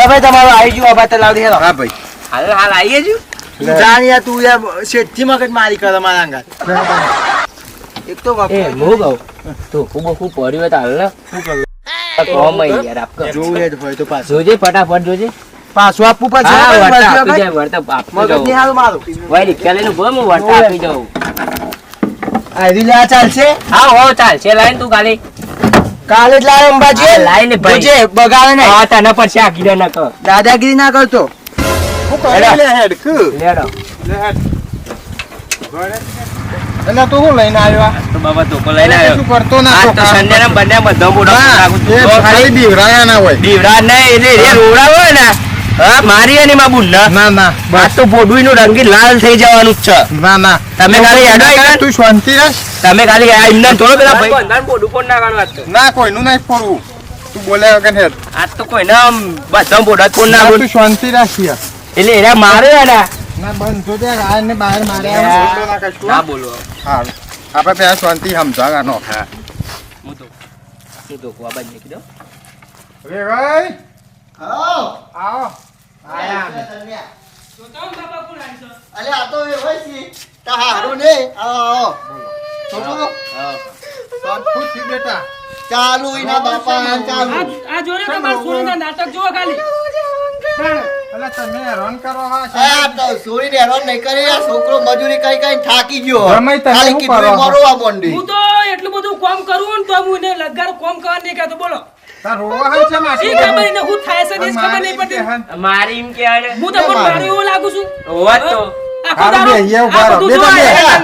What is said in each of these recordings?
લે ભાઈ તમારો આવી ગયો અબા તલાવ હેલો. હા ભાઈ. હાલ હાલ આવીએ છું. જાણ યાર તું યાર શેઠથી મગજ મારી કરે મારા અંગાત. એક તો એ. હું કહું? તો ખૂબ ખૂબ પડ્યું તો હાલ શું કરું? યાર આપ કર. જોવું તો પાછું. જોજે ફટાફટ જોજે. પાછું આપવું પડશે હા આપી મગજ નહીં જાઉં. મારું ભાઈ રિક્ષા લઈને ઊભો હું વળતા આપી જાઉં. આ રીલે ચાલશે? હા હો ચાલશે. લાઈન તું ખાલી. કાલે જ લાવે અંબાજી હા, લાઈને ભાઈ. જોજે, બગાડે નહીં. હા તને પણ શા કીધો ન કહો દાદાગીરી ના કરતો. લેડો એટલે તું શું લઈને આવ્યો આ? તો બાબા ધોકો લઈને આવ્યો. શું કરતો ના તો તો બંને બધો ના. ખાલી બીવરાયા ના હોય. દીવડા ને એટલે રોડા હોય ને. હા મારી અને બુન્ના ના ના તો રંગી લાલ થઈ જવાનું છે. ના ના. તમે ખાલી હેડો તું શાંતિ રાખ. તમે ખાલી આ એમને થોડો પેલા ભાઈ પોડું પણ નાખવાનું આજ ના કોઈનું નહીં પડવું તું બોલ્યા વગર હેડ. આજ તો કોઈ ના બધા પોડા જ ના, તું શાંતિ રાખ યાર. એટલે એના મારે ને ના બંધ જો દે આ ને બહાર મારે ના. બોલતો ના કશું. ના બોલો. હા આપણે પેલા શાંતિ સમજાવવાનો હું. તો હું તો કુવા બાજ નીકળી રે ભાઈ. આવો. અલે આ તો એ હોય છે. તા હારું ને. આવો. છોકરો, ખુશથી બેટા. ચાલુ ઇના બાપા ચાલુ. આ જોડે તમારા સુરેન્દ્ર નાટક જોવો ખાલી. અલે તમે હેરાન કરો હા આ તો સુરીને હેરાન નહીં કરે. આ છોકરો મજૂરી કઈ કઈ થાકી ગયો. તમે ખાલી કીધું મરો આ બોન્ડી હું તો એટલું બધું કામ કરું ને તો હું એને લગાર કામ કરવા નહીં કહેતો. બોલો. તાર રોવા હોય છે એ માસી ખબર એને હું થાય છે એ જ ખબર નહીં પડતી. મારી એમ કે હું તો મારું એવું લાગુ છું. હોવા તો. બધું બે જોવા તમે. હેરાન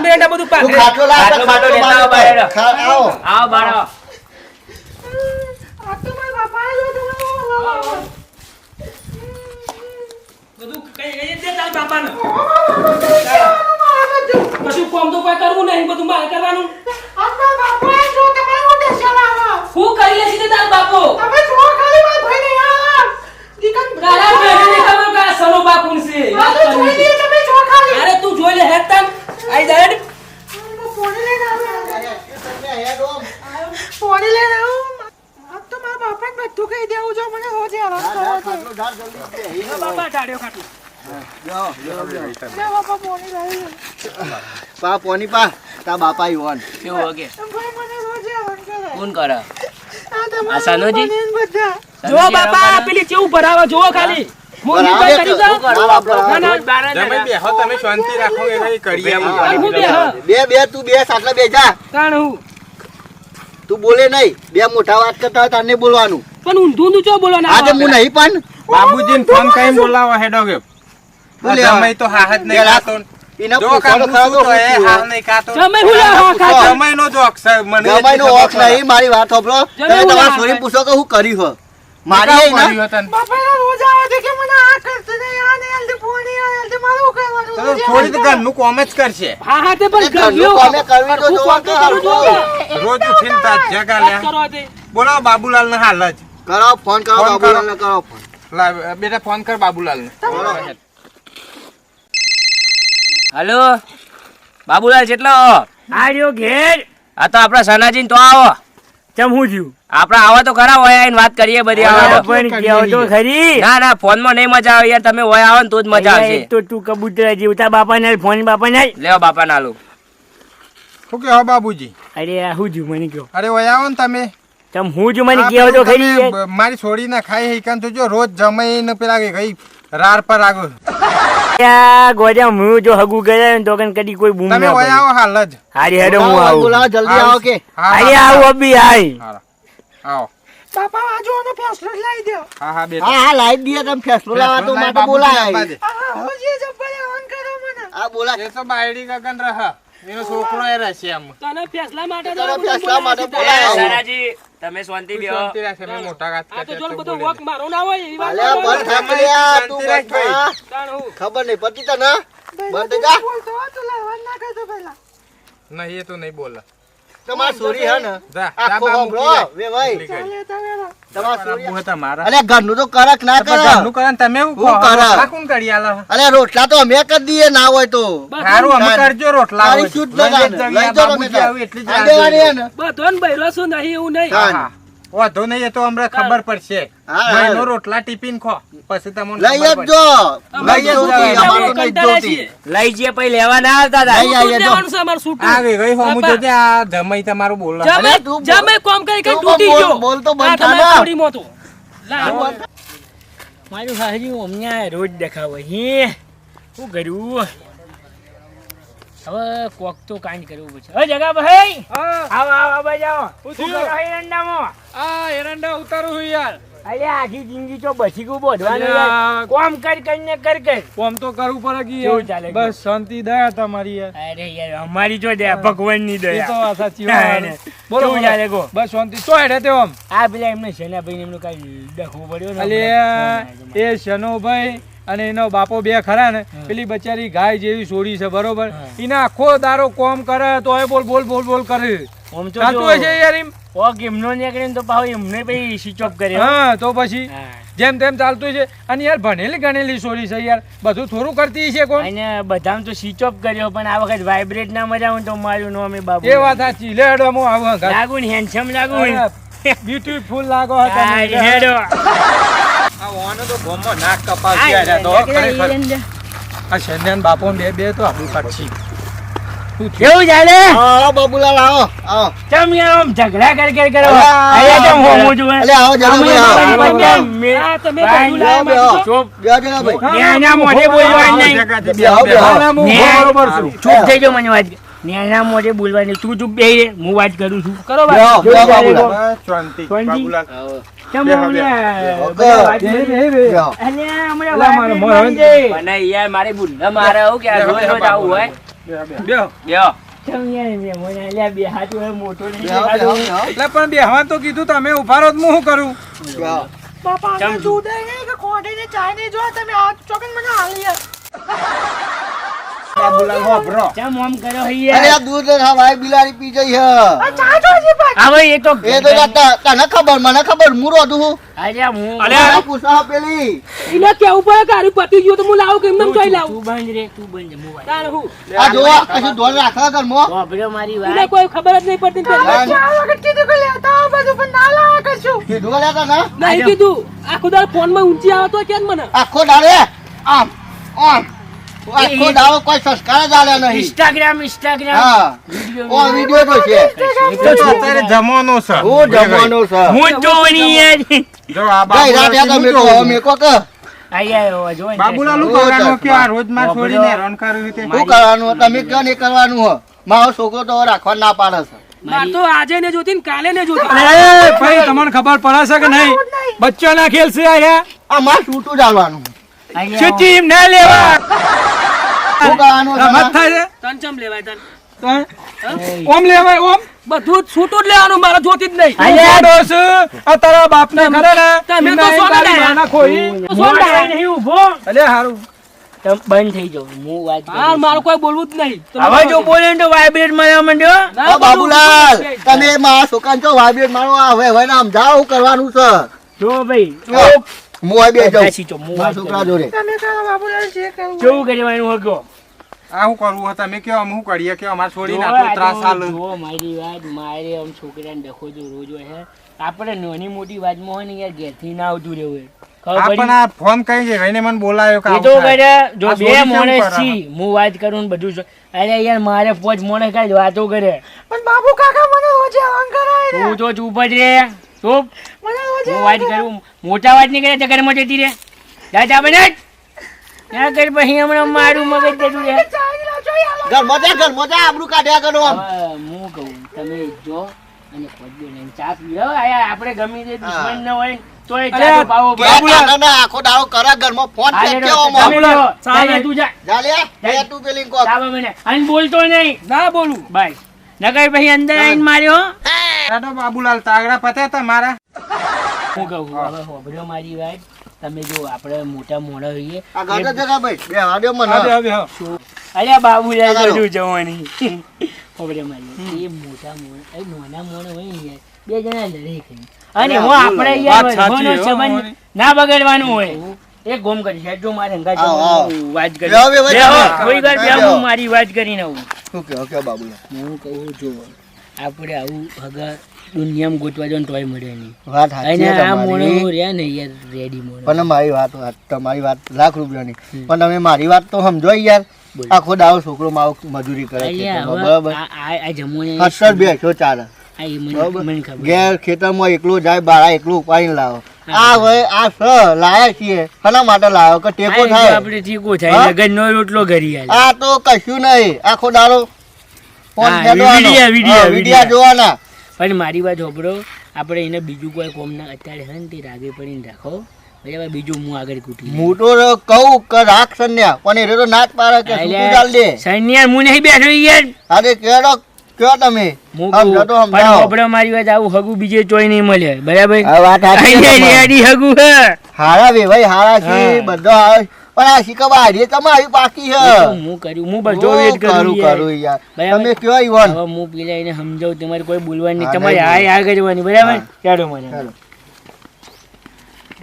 કોમ તું આવો આવો આવો બધું તારા. કશું કામ તો કોઈ કરવું નહીં બધું મારે કરવાનું. હું કરી લેશે તે બાપો. તારા બેનને ખબર કે આ સનો બા કોણ છે અરે તું જોઈ લે હેડ તન આઈ જાય હેડ. ખાટલો ઢાળ જલ્દી. બેહી આ બાપા ઢાળ્યો ખાટલું. જાઓ, જાઓ, જાઓ. પા પોની પા. તા બાપા યુવાન કેવું વગે? કોણ કરે? આ સનોજી જો બાપા પેલી કેવું ભરાવે જોવો ખાલી. હું. બરાબર. નીકળ કરી જાઉં. બરાબર, બરાબર. ના, ના. તમે બેહો તમે શાંતિ રાખો એ કઈ કરીએ અમે. અને હું બે બે બે તું બે સાટલા બે જા. તાણ હું. તું બોલે નહીં. બે મોટા વાત કરતા હોય તારને બોલવાનું. પણ ઊંધું ઊંધું ચો બોલવાનું આજે હું નહીં પણ બાબુજી ફોન કઈ બોલાવો હેડો કે જમાઈ તો જ નહીં ખાતો. મારી વાત સાંભળો. તમે તમારા છોરી પૂછો કે હું કર્યું હો? મારી કામ એ ના કર્યું હતું? તો થોડી તો ઘરનું કોમ જ કરશે. રોજ ઉઠીને જગા વાત લે. કરો તે. બોલાવો બાબુલાલ ને હાલ જ. કરો ફોન કરો બાબુલાલ ને કરો. ફોન. બેટા ફોન કર બાબુલાલ ને હલો? બાબુલાલ કેટલો આ ઘેર. આ તો આપડા સનાજી તો આવો. ચમ હું થયું? આપડા આવા તો ખરા હોય આઈને વાત કરીએ બધી આવા પણ કહેવો તો ખરી? ના ના ફોનમાં નહીં મજા આવે યાર તમે હોય આવો ને તો જ મજા આવશે. તો તું કબૂતર જીવતા બાપા ને ફોન બાપા ને લેવા બાપા નાલું શું કહો બાબુજી? અરે આ હું થયું મને કહો. અરે હોય આવો ને તમે. તમ હું જ મને આ તો ખરી મારી છોડી ના ખાઈ હિકાન તો જો રોજ જમાઈને પેલા કે કઈ રાર પર આગો. ગોજા હું જો હગુ ગયા તો કન કદી કોઈ બૂમ તમે ઓય આવો હાલ જ હારી હેડો હું આવું. બોલાવો જલ્દી આવો કે. હા, અરે આવું અબી આય આવો. બાપા આજુ ફેસલો લઈ દો. હા હા બેટા. હા હા લાઈટ દીએ તમે ફેસલો લાવવા તો માટે બાબુજી બોલાય. આપવા દે. હા બોલા એ તો બાયડી ગગન રહ. એનો છોકરો એ રહેશે એમ. તને ફેસલા માટે તને તો બધું ફેસલા માટે બોલાય છે. તમે શાંતિ બેહો શાંતિ રાખે મેં મોટા વાત આ તો કરશે બધો વોક મારો ના હોય એવી વાત અલ્યા ના હોય. બંધ થા પડ્યા તું રાખ બંધ થા. તાણ હું. ખબર નહીં પડતી તને? બંધ થઈ જા નહીં એ તો નહીં બોલે. તમારી હે ને? આખો વે ભાઈ. ઘરનું તો કરક ના કર ઘરનું કરે તમે હું કોણ કરી આલે. અલ્યા રોટલા તો અમે કરી દઈએ ના હોય તો. સારું અમે કરજો રોટલા તારી શુદ્ધ લઈ. જ તમે એટલી જ આ દેવાની હે ને? બધોને બૈરો છું નહીં એવું નહીં. હા. વાંધો નહીં એ તો અમને ખબર પડશે. મહિનો રોટલા ટિફિન ખો. પછી તમને લઈ આવજો. લઈ આવજો. તો. લઈ જઈએ પછી લેવા ના આવતા હતા. લઈ સૂટું આવીએ જ લેવાનું છે આવી ગઈ હોમું જો જોજે આ જમાઈ તમારું બોલ જમે તું જમે કોમ કરી કઈ તૂટી ગયો. બોલ તો બંધ થા તમારી ને. થોડીમાં લા, તું બોલ. મારું હારી અમને રોજ દેખાવ હે. શું કર્યું હવે કોક તો કાંઈ કરવું પડશે. હવે જગા ભાઈ! આવો આવો જાઓ શું કરો એરંડામાં? આ એરંડા ઉતારું છું યાર. અરે આખી જિંદગી તો બચી ગયું બોધવાનું કોમ કર કરીને કર કર. કોમ તો કરવું પડે કે એવું ચાલે. બસ શાંતિ દયા તમારી યાર. અરે યાર અમારી જો દયા ભગવાનની એ તો દયા સાચી વાત. બોલો કેવું ચાલે કહો? બસ શાંતિ. તો હેડે તે આમ? આ પેલા એમને સેનાભાઈ એમનું કઈ ડખવું પડ્યો ને અલે એ શનોભાઈ અને એનો બાપો બે ખરા ને પેલી બચારી ગાય જેવી છોડી છે બરોબર? એના આખો દારો કોમ કરે તો એ બોલ બોલ બોલ બોલ કરે. આમ તો થતું જો, હોય છે યાર એમ? એમનો ને તો એમને પછી ઓફ કર્યો હા તો પછી જેમ તેમ ચાલતું છે. અને યાર ભણેલી ગણેલી સોરી છે યાર બધું થોડું કરતી છે કોણ? અને બધામ તો સ્વિચ ઓફ કર્યો પણ આ વખત વાઇબ્રેટ ના મજા હું તો મારું નામ અમે બાબુ. એ વાત સાચી લે હેડો હું આવું. લાગુ ને હેન્ડસમ લાગુ બ્યુટીફુલ લાગો હતા હેડો આ ઓનો તો ગોમમાં નાક કપાસ આ તો ખરેખર. આ શેન્યાન બાપો બે બે તો આબુ કાઢશી કેવું ચાલે આવો બાબુલાલ આવો આવો ચમ યાર આમ ઝઘડા કર કર કરો અલ્યા, અલ્યા ચમ હોમું છું, આવો જરા આવો. તમારી પાસે મે- આ તમે ભાઈ, બધું લાયા બેહો, મારી ચૂપ. ભાઈ. મોઢે બોલવાનું નહીં. બરોબર છું. થઈ ગયો મને વાત ન્યાયના મોઢે બોલવાની તું ચૂપ બેહી હું વાત કરું છું કરો બાબુલાલ. શાંતિ. બાબુલાલ. કરી. મારે કરી હવે- પણ યાર મારે બુંડા મારે આવું કે આ બેહો, રોજ બેહો, રોજ આવું હોય બેહો, બેહો. બેહો. બ્યો ચમ યાર બે મને અલ્યા બે હાથ હોય મોટો નહીં બેહો, દેખાતો. બેહો. એટલે પણ બેહવા તો કીધું તમે ઊભા રહો તો હું શું કરું બેહો. ચમ બાબુલાલ હોભરો. ચમ અરે આ દૂધ હા ભાઈ બિલાડી પી જઈ હે. હવે એ તો એ તો તા- તા- તને ખબર મને ખબર હું રોધું છું અલ્યા હું મને પૂછો પેલી. એને કેવું પડે કે આરું પતી ગયું તો હું લાવું કે એમને જોઈ લાવું. તું બંધ રે તું બંધ રે, હું હું? આ જો કશું ધોન રાખવા ઘરમાં? વાપર્યો મારી એને વાત કોઈ ખબર જ નહીં પડતી ને પેલી. કીધું કે લેતા ના નહીં કીધું આખો દાડો ફોનમાં ઊંચી આવતો કેમ મને? આખો દાડે આમ આમ. આખો દાડો કોઈ સંસ્કાર જ આલ્યા નહીં. ઇન્સ્ટાગ્રામ ઇન્સ્ટાગ્રામ હા. ઓ વિડિયો તો છે. તો અત્યારે જમવાનો છે. હું જમવાનો છે. હું જ યાર. જો આ ગઈ રાત યાદ મેકો મેકો કે આયા જો. ને. બાબુલાલનું ઓ, કરવાનું? કે આ રોજ માર છોડીને હેરાન કર્યું તે શું કરવાનું? તમે કયો નહીં કરવાનું હો? મારો છોકરો તો રાખવા ના પાડે છે. માર તો આજે ને જોતી ને કાલે ને જોતી. અરે ભાઈ તમને ખબર પડે છે કે નહીં? બચ્ચો ના ખેલ છે આયા આ માર છૂટું ચાલવાનું આયા ના લેવા? શું કરવાનું છે તન ચમ લેવાય તન? ઓમ લેવાય ઓમ? બધું છૂટું જ લેવાનું મારે જોતી જ નહીં. અલ્યા ડોસ આ તારા બાપ ને ખરે ને તમે તો સોના તારી ખોઈ હું આયા નહીં ઊભો. અલ્યા હારું. બંધ થઈ જાવ હું વાત હા મારું કોઈ બોલવું જ નહીં. હવે જો બોલે તો વાઇબ્રેટ મળવા માંડ્યો. બાબુલાલ તમે મારા છોકરાને ચો વાબીર મારો આ હવે હવે નામ જાઓ કરવાનું છે. જો ભાઈ હું બે જાવ બેસી જાઓ, હું મારા વાત છોકરા કરું. જોડે. કેવું કરવાનું હગો? આ હું કરું હતા મેં કેવા હું કરીએ? કે અમાર છોડી ના ત્રાસ જો- હાલ. જો મારી વાત મારે આમ છોકરાને ડખો જો રોજ હોય હે. આપણે નાની મોટી વાતમાં હોય ને યાર ઘેરથી ના આવતું રહેવું પણ ફોન કઈ છે? મને બોલાયો કે તો કરે જો બે સોરી કેમ માણસ કરે? છી હું વાત કરું ને બધું અરે યાર મારે પોચ મોણે કાઈ વાતો કરે. તું તો ચૂપ જ રે ચૂપ. હું વાત કરું મોટા વાત નહીં કરે તો ઘરમાં જતી રે દાદા બને ના કર પછી હમણાં મારું મગજ જતું રે ઘરમાં જા ઘરમાં જા આબરૂ કાઢ્યા કરો આમ. હું કહું તમે જો અને ખોદજો ને ચા પી લો આપણે ગમે તે દુશ્મન ન હોય તોય ચા પાવો કે પડે. આખો દાડો કરે ઘરમાં ફોન હા, કેવો તમે મોં. તું જા. જા લે લે તું પેલી કોક. ચા બને અને બોલતો નહીં. ના બોલું. ભાઈ નગર પછી અંદર આઈને માર્યો તો બાબુલાલ તાગડા પત્યા તા મારા હું કહું હવે હોભળ્યો મારી વાત. તમે જો આપણે મોટા મોડા હોઈએ. અરે બાબુલાલ બધું જવાની. હોભળ્યો મારી એ મોટા મોડા નાના મોડા હોય ને બે જણા લડે કઈ અને હું આપણે સંબંધ ના બગાડવાનું હોય. એક ગોમ કરી છે જો મારે હંગાત આવો, આવો. હું વાત કરી. થોડી વાર હું મારી વાત કરીને આવું. શું ઓકે કે બાબુલા હું કહું જો આપણે આવું હગા દુનિયામાં ગોતવા જવાનું તોય મળે નહીં. વાત સાચી આ મોણો રહ્યા ને યાર રેડી મોણો. પણ મારી વાત વાત તમારી વાત લાખ રૂપિયાની. પણ તમે મારી વાત તો સમજો યાર. આખો દાવ છોકરો માવ મજૂરી કરે છે બરાબર? આ અસર જમવાને સત્તર બેસો ચાલે ઘેર ખેતરમાં એકલું જાય બારા એકલું ઉપાડીને લાવો. આ હવે આ સ લાયા છીએ. શાના માટે લાયો કે ટેકો થાય? આપણે ટેકો થાય લગન નો રોટલો ઘરી આ તો કશું નહીં. આખો દાડો ફોન વિડિયા, વિડિયા, વિડિયા વિડિયા. જોવાના. પણ મારી વાત હોબળો આપણે એને બીજું કોઈ કોમ ના અત્યારે હે ને તે રાગે પડીને રાખો. બરાબર બીજું હું આગળ કૂટી. હું તો કહું કે રાખ સન્યા પણ એ તો નાચ પાડે કે સુતું ચાલ દે સન્યા હું નહીં બેઠો યાર. અરે કેડો કયો તમે? હું તો પણ સમજાવો. હોબળો મારી વાત આવું હગુ બીજે ચોય નહીં મળે. બરાબર? આ વાત રેડી હગું હે. હારા વેવાઈ હારા છે. બધો આવે પણ આ શીખવા હારી તમારી પાકી છે. હું કર્યું હું ઓ, વેટ કરું કરું યાર. તમે કયો ઈવન. હવે હું પેલા એને સમજાવું તમારે કોઈ બોલવાની તમારે હાય આ કરવાની બરાબર? ચાલો મને.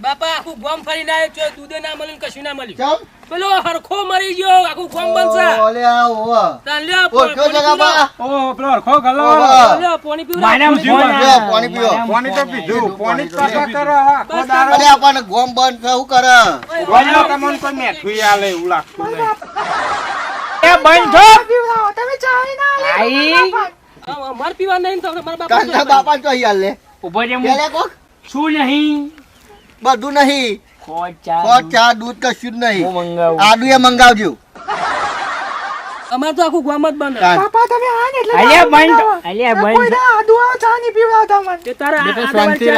બાપા આખું ગોમ ફરીને આવ્યો છો. દૂધે ના મળ્યું ને કશું ના મળ્યું. કેમ? પેલો હરખો મરી ગયો આખું ગોમ બનશે. ઓલે આ ઓ. તાન લ્યો, ઓ, જગા બા? ઓ પેલો હરખો ગલ્લો. ઓલે પાણી- પીવો, પીવો, આ- પાણી પીવો. પાણી તો પીધું. પાણી તો પાછા કરો હા બસ ઓલે આપણને ગોમ બંધ છે, હું કરે? ગોળીઓ તમને કોઈ મેઠું આલે એવું લાગતું નહીં. એ બંધ થો. આઈ. હા, અમારે પીવા નહીં તો મારા બાપા કાંતા બાપા તો અહીં લે. ઊભો રે મુ. શું નહીં? બધું નહીં. ખોટ ચા દૂધ. કશું જ નહીં. આદુ એ મંગાવજો. અમારે તો આખું ગામ જ બંધ. તાન. અલ્યા બંધ એટલે અલ્યા બંધ અલ્યા બંધ. આદુ આ- આ શાંતિ ચા રાખો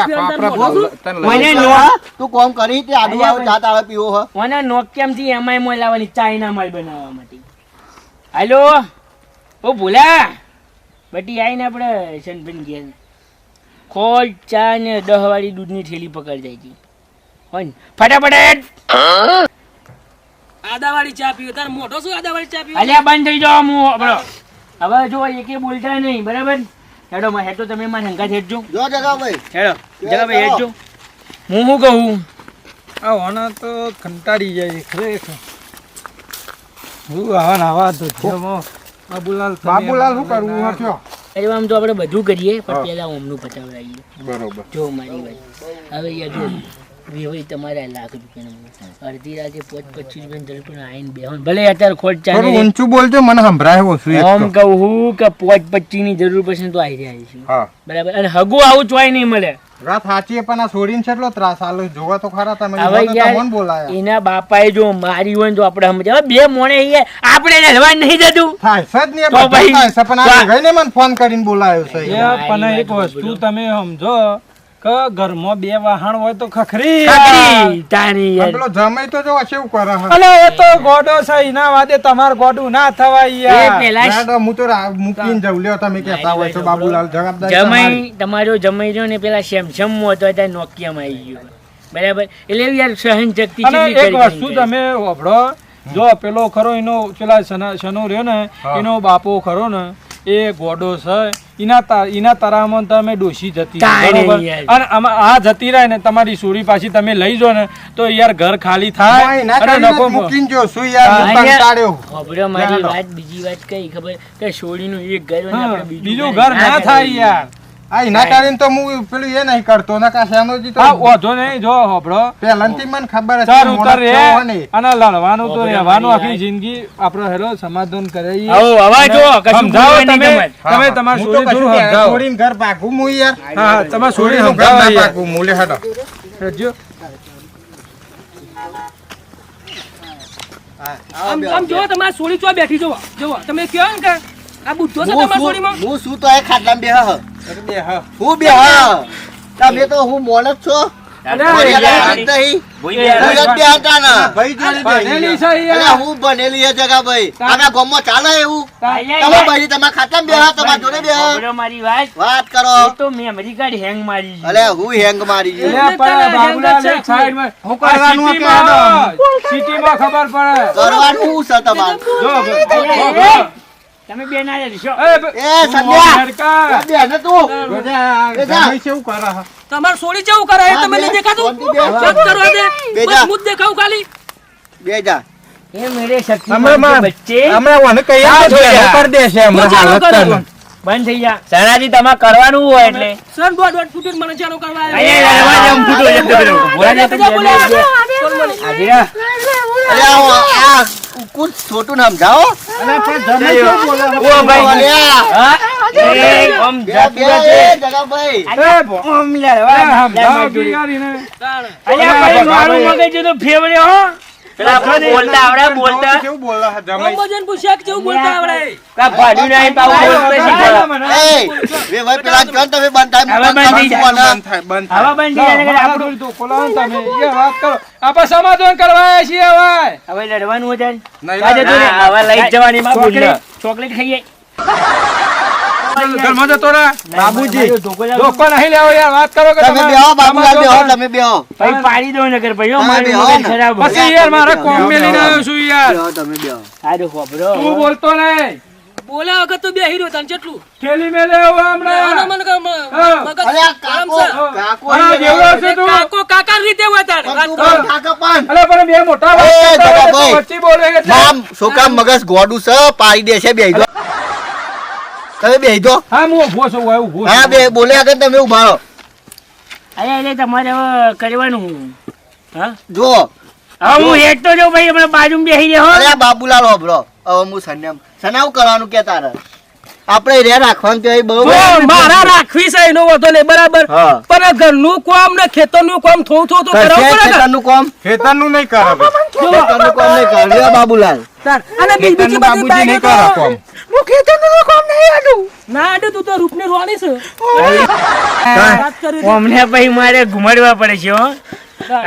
પીવાનું આપણે તારું બોલ- તને લઈ મને નો તું કોમ કરી તે આદુ આ ચા તારે પીવો હ. મને નોકિયામથી એમાંય મોય લાવવાની ચાઇના માલ બનાવવા માટે. હાલો. ઓ ભૂલા. બટી આઈને આપણે શનબેન ગયા ખોલ ચા ને દહ વાળી દૂધની થેલી પકડ જાય છે. હોય ફટાફટ. આદાવાળી ચા પીવે. તારે મોઢો શું આદાવાળી ચા પીવે? અલ્યા બંધ થઈ જાઓ હું આપણો હવે જો એકે બોલતા નહીં બરાબર? હેડો માં હેડો તમે મારા હંકા હેડજો. જો જગા હેડો જગા હેડજો. હું શું કહું? આ હોના તો કંટાળી જાય ખરેખર. હું આવા આવા તો બાબુલાલ બાબુલાલ શું કરવું હા. અરે આમ તો આપણે બધું કરીએ પણ પહેલા ઓમનું પતાવડાવીએ બરોબર. જો મારી વાત. હવે યાર જો. વેવાઈ તમારે લાખ રૂપિયાનો અડધી રાતે પોચ પચીસ રૂપિયા જરૂર પણ આવીને ભલે અત્યારે ખોટ ચાલે. ઊંચું બોલજો મને સંભળાય ઓછું એક કહું હું કે પોચ પચીસની જરૂર પડશે તો આવી રહ્યા છું. બરાબર અને હગું આવું ચોય નહીં મળે. વાત સાચી પણ આ છોડીને કેટલો ત્રાસ આલો જોવા તો ખરા તમે હવે યાર બોલાયા. એના બાપાએ જો મારી હોય તો આપણે સમજે. હવે બે મોણે આપડે આપણે એને હલવા નહીં જતું થાય તો ભાઈ, ગઈને મને ફોન કરીને બોલાયો છે. પણ એક વસ્તુ તમે સમજો કે ઘરમાં બે વાહણ હોય તો ખખરી. તારી પેલો જમાઈ તો જો કેવું કરે અલે એ તો ગોડો છે એના વાદે તમાર ગોડું ના થવાય એ પેલા ના તો હું તો મૂકીને જઉં. લ્યો તમે કહેતા હોય તો બાબુલાલ જવાબદારી જમાઈ તમારો. જમાઈ રહ્યો ને પેલા સેમસંગમાં હતો ત્યાં નોકિયામાં આવી ગયો. બરાબર? એટલે યાર સહન શક્તિ કેટલી એક વસ્તુ તમે જો પેલો ખરો એનો પેલા સના- સનો રહ્યો ને એનો બાપો ખરો ને એ ગોડો છે. એના એના તરામાં તમે ડોસી જતી બરોબર? અને આમાં આ જતી રહે ને તમારી સુરી પાછી તમે લઈ જો ને તો યાર ઘર ખાલી થાય. અને કરીને મૂકીને જો શું યાર હા, હું અહીંયા- મારી. વાત બીજી વાત કઈ ખબર? કે સોડીનું એક ઘર બીજું ઘર ના થાય યાર. આ એના કારણે તો હું પેલું એ નહીં કરતો ને કાં તો હા વાંધો નહીં જો હોબળો. પહેલાંથી મને ખબર છે ચાર ઉતર રે. અને લડવાનું તો રહેવાનું આખી જિંદગી આપણે હેરો સમાધાન કરીએ આવો, અવાજ જો, કશું સમજાવો તમે તમે. તમાર તો કશું સમજાવો છોડીને ઘર પાકું હું યાર. હા તમાર છોડી સોરી ઘર પાકું. ના યાર. ભાગું મૂલે આમ આમ જો તમાર છોડી ચો બેઠી જો જો તમે કયો ને કે? આ બુદ્ધો છે તમારી શું- હું શું તો એ ખાટલામાં બેહ. હું તમે તો હું છો. અરે હું ભાઈ. અરે ચાલે એવું. તમે ભાઈ તમારા ખાતામાં બેહા તમારા જોડે બેહ. મારી વાત. વાત કરો. તો મેમરી કાર્ડ હેંગ મારી છે. હું હેંગ મારી હું કરવાનું કે સિટીમાં- સિટીમાં ખબર પડે. કરવાનું શું છે તમારે? અરે. તમે બે ના રહેશો. એ, બ- સંધ્યા લડકા. બેન તું બધા બેજા. કેવું કરે છે? તમારી સોળી જેવું કરે એ તમે બે. દેખાતું શાંતિ કરવા દે બેજા. બસ હું જ ખાલી બે એ મેરે શક્તિ હમણાં માં- બચ્ચે હમણાં ઓને કઈ કરી દેશે હમણાં હું હાલત બંધ થઈ જા સનાજી તમારે કરવાનું હોય એટલે સર દોઢ દોઢ ફૂટીને મને ચાલુ કરવા આવ્યો. જેમ ફૂટો છે બોલા પેલો. ભોળાજી તો બીજા બે બોલ્યા, બે- સોન અરે કુછ છોટું નામ. જાઓ. અને પણ કેવું બોલે ઓ ભાઈ હા? એ, ઓમ નથી. એ જગાભાઈ. એ ઓમ લે હમ, જાઓ જોડી. બિગાડીને. અલ્યા ભાઈ મારું મગજ તો ફેવરે હો. આપણે સમાધાન કરવા છીએ હવે હવે લડવાનું. હવે લઈ જવાની ચોકલેટ ખાઈએ. ઘરમાં જતો રહે? બાબુજી ધોકો નહીં લેવો યાર વાત કરો કે તમે બેહો બાબુલાલ બેહો તમે બેહો. ભાઈ પાડી દો નગર ભાઈ હો, તમે મારું બેહો મગજ ખરાબ પછી યાર મારા કોમ મેલીને આવ્યો છું યાર. તમે બેહો. સારું ખોબરો. તું બોલતો નહીં. બોલ્યા વગર તો બેહી રહ્યો તને કેટલું થેલી મેલે હવે હમણાં. મને કે મ- હા. મગજ અરે આ ગરમ કાકો કાકો હા, અહીં જેવડો બેહો. છે તું. કાકો કાકા રીતે હોય તાણે. વાત તું કરો. બંધ કાકા પણ. અલે પણ બે મોટા વાત. વચ્ચે બોલે એટલે છોકરા મગજ ગોડું છે પાડી દે છે બેહી દો તમે બેહી દો હા હું ઊભો છું હું ઊભો હા બે બોલે આગળ તમે ઊભા રહો. અરે અરે તમારે હવે કરવાનું હા. જો હવે હું હેઠતો જો ભાઈ હમણાં બાજુ બેસી રહ્યો અરે બાબુલાલ હોભળો. હવે હું સન્યામ સનાવ કરવાનું કે તારે? આપણે રે રાખવાનું તો બહુ મારા રાખવી છે એનો વધો નહીં બરાબર હા પણ ઘરનું કામ ને ખેતરનું કામ થોડું થોડું ખેતર પડે ને. ખેતરનું કામ ખેતરનું નહીં કરે. ખેતરનું કામ નહીં કરે રે બાબુલાલ. અને બીજી બધી બાબુજી નહીં કરે કોમ. હું ખેતરનું તો કામ નહીં આડું. ના આડું તું તો રૂપની રોણી છે હતી. પછી મારે ઘુમાડવા પડે છે હો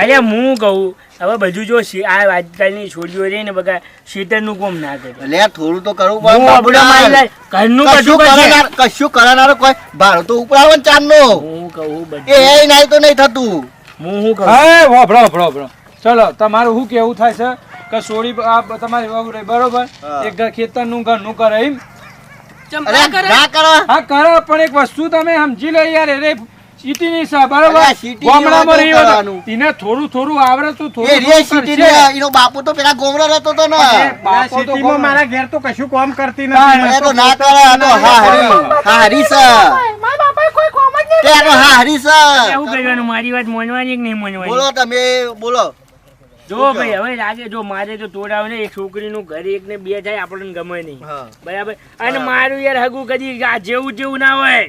અરે હું કહું હવે બધું જો આ આજકાલની છોડીઓ રહી ને બધા શીતળનું કોમ ના કરે. લે થોડું તો કરવું હું પડે ઘરનું કશું કરનાર કશું. કરનારો કોઈ. ભાડું તો ઉપરાવન ચાંદનો. હું કહું બધું. એ નહીં તો નહીં થતું. હું શું કહું? હા વાપરો વાપરો ચલો તમારું શું કેવું થાય છે? કે સોડી આ તમારી વહુ રહી બરોબર? એક ઘર ખેતરનું ઘરનું કરે એમ? ના કરો હા કરો પણ એક વસ્તુ તમે સમજી લો યાર એ સિટીની બરોબર? ગામડામાં રહી હોય તો થોડું થોડું આવડે તો થોડું એ સિટી એનો બાપુ તો પેલા ગોમડો રહેતો તો ને. બાપુ તો સિટીમાં મારા ઘેર તો કશું કામ કરતી નથી. એ તો ના કરે આ તો હા હરી હા હરી છે તે આ તો હા હરી છે એવું કહેવાનું મારી વાત માનવાની કે નહીં માનવાની? બોલો તમે બોલો. જો ભાઈ હવે લાગે જો મારે જો તોડાવ ને એક છોકરીનું ઘર એક ને બે થાય આપણને ગમે નહીં. બરાબર? અને મારું યાર હગું કદી આ જેવું જેવું ના હોય.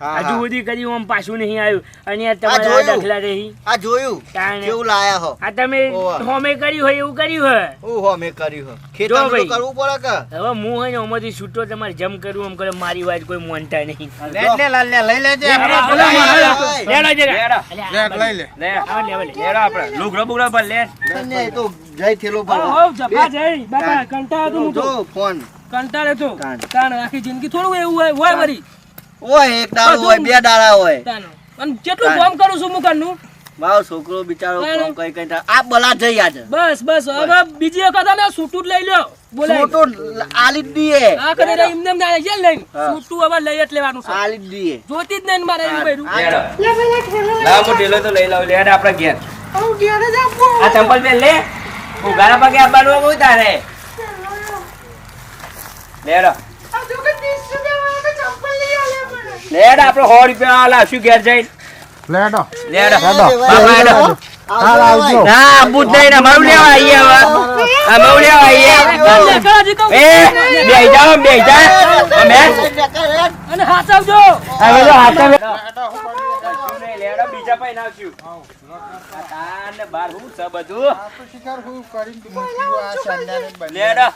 હજુ. સુધી કરી આમ પાછું નહીં આવ્યું. અને આ તમારા. દાખલા રહી. આ જોયું. કેવું લાયા હો. આ તમે હોમે કર્યું હોય એવું કર્યું હોય? ઓ હોમે કર્યું હો ખેતરનું તો કરવું પડે કે? હવે હું હોય ને ઓમાંથી છૂટો તમારે જમ કરું એમ કરે મારી વાત કોઈ માનતા નહીં. લે લે લાલ લે લઈ લેજે. લેડો જરા. અલ્યા, લે, લઈ લે. લે, આવો લે, આવો લે. ને એ તો જઈ થેલો પર. હો, જપા જઈ. બાપા, કંટાળો તો હું તો. જો ફોન. કંટાળે તો. તાણ, આખી જિંદગી થોડું એવું હોય હોય વળી. ઓય એક દાડો હોય બે દાડા હોય. અને કેટલું. કામ કરું છું હું નું બાવ છોકરો બિચારો કોમ કઈ કઈ આ બલા જઈ આજે બસ બસ. હવે બીજી વખત ને સૂટું જ લઈ લ્યો. બોલે છોટો આલી દીએ આ કરે રે ઇમને ના જાય લઈને. સૂટું હવે લઈ જ લેવાનું છે. આલી દીએ જોતી જ નહીં ને મારે ભલે ઠેલો લાવ હું ઠેલો તો લઈ લાવ. લેડ આપણા ઘેર. આ ચંપલ પહેર લે. ઉઘાડા પગે આપવાનું હોય તારે. લેડો લેડ આપણો સો રૂપિયા લાવશું ઘેર જઈને. લેડો લેડો. બાપા હેડો. હાલ આવજો. ના નહીં અમારું લેવા હવે. એ બે જાઓ બે જા અમે અને હાચવજો. હવે તો હાથે લેડો બીજા પૈ નાખશું તાન બાર હું છે બધું? લેડો